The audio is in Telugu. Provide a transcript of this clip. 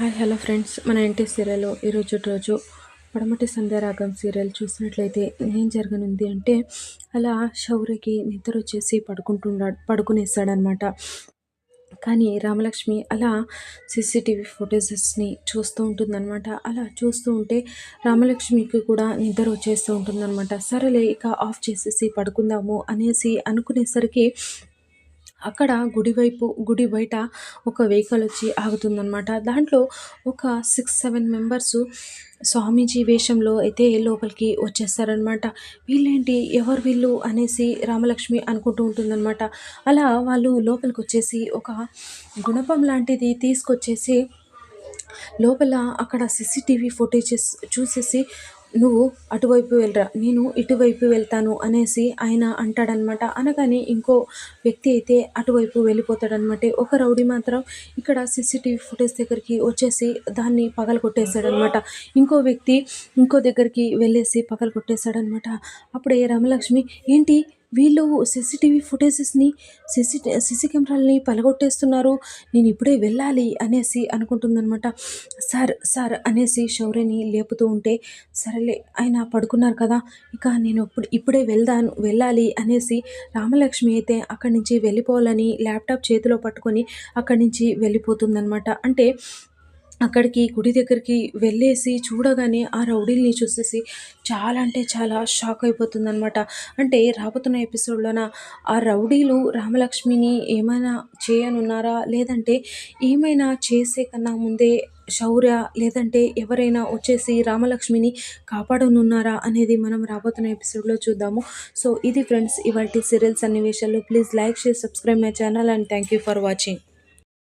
Hi hello friends. మన ఎన్టీ సీరియల్ ఈరోజు రోజు పడమటి సంధ్యారాగం సీరియల్ చూసినట్లయితే ఏం జరగనుంది అంటే అలా శౌర్యకి నిద్ర వచ్చేసి పడుకుంటున్నాడు పడుకునేస్తాడనమాట కానీ రామలక్ష్మి అలా సీసీటీవీ ఫుటేజెస్ని చూస్తూ ఉంటుందన్నమాట అలా చూస్తూ ఉంటే రామలక్ష్మికి కూడా నిద్ర వచ్చేస్తూ ఉంటుందన్నమాట సరేలే ఇక ఆఫ్ చేసేసి పడుకుందాము అనేసి అనుకునేసరికి అక్కడ గుడివైపు గుడి బయట ఒక వెహికల్ వచ్చి ఆగుతుందనమాట దాంట్లో ఒక సిక్స్ సెవెన్ మెంబర్స్ స్వామీజీ వేషంలో అయితే లోపలికి వచ్చేస్తారనమాట వీళ్ళేంటి? ఎవరు వీళ్ళు? అనేసి రామలక్ష్మి అనుకుంటూ ఉంటుందన్నమాట. అలా వాళ్ళు లోపలికి వచ్చేసి ఒక గుణపం లాంటిది తీసుకొచ్చేసి లోపల అక్కడ సీసీటీవీ ఫుటేజెస్ చూసేసి నువ్వు అటువైపు వెళ్ళరా నేను ఇటువైపు వెళ్తాను అనేసి ఆయన అంటాడనమాట. అనగానే ఇంకో వ్యక్తి అయితే అటువైపు వెళ్ళిపోతాడనమాట. ఒక రౌడీ మాత్రం ఇక్కడ సీసీటీవీ ఫుటేజ్ దగ్గరికి వచ్చేసి దాన్ని పగల కొట్టేశాడనమాట ఇంకో వ్యక్తి ఇంకో దగ్గరికి వెళ్ళేసి పగల కొట్టేశాడనమాట అప్పుడే రామలక్ష్మి ఏంటి వీళ్ళు సీసీటీవీ ఫుటేజెస్ని సీసీ సీసీ కెమెరాలని పలగొట్టేస్తున్నారు. నేను ఇప్పుడే వెళ్ళాలి అనేసి అనుకుంటుందనమాట సార్ సార్ అనేసి శౌర్యని లేపుతూ ఉంటే సరేలే ఆయన పడుకున్నారు కదా ఇక నేను ఇప్పుడు ఇప్పుడే వెళ్దాను వెళ్ళాలి అనేసి రామలక్ష్మి అయితే అక్కడి నుంచి వెళ్ళిపోవాలని ల్యాప్టాప్ చేతిలో పట్టుకొని అక్కడి నుంచి వెళ్ళిపోతుందనమాట అంటే అక్కడికి గుడి దగ్గరికి వెళ్ళేసి చూడగానే ఆ రౌడీల్ని చూసేసి చాలా అంటే చాలా షాక్ అయిపోతుందనమాట అంటే రాబోతున్న ఎపిసోడ్లోన ఆ రౌడీలు రామలక్ష్మిని ఏమైనా చేయనున్నారా? లేదంటే ఏమైనా చేసే కన్నా ముందే శౌర్య లేదంటే ఎవరైనా వచ్చేసి రామలక్ష్మిని కాపాడనున్నారా అనేది మనం రాబోతున్న ఎపిసోడ్లో చూద్దాము. సో ఇది ఫ్రెండ్స్ ఇవాటి సీరియల్ సన్నివేశాలు please like share subscribe my channel and thank you for watching.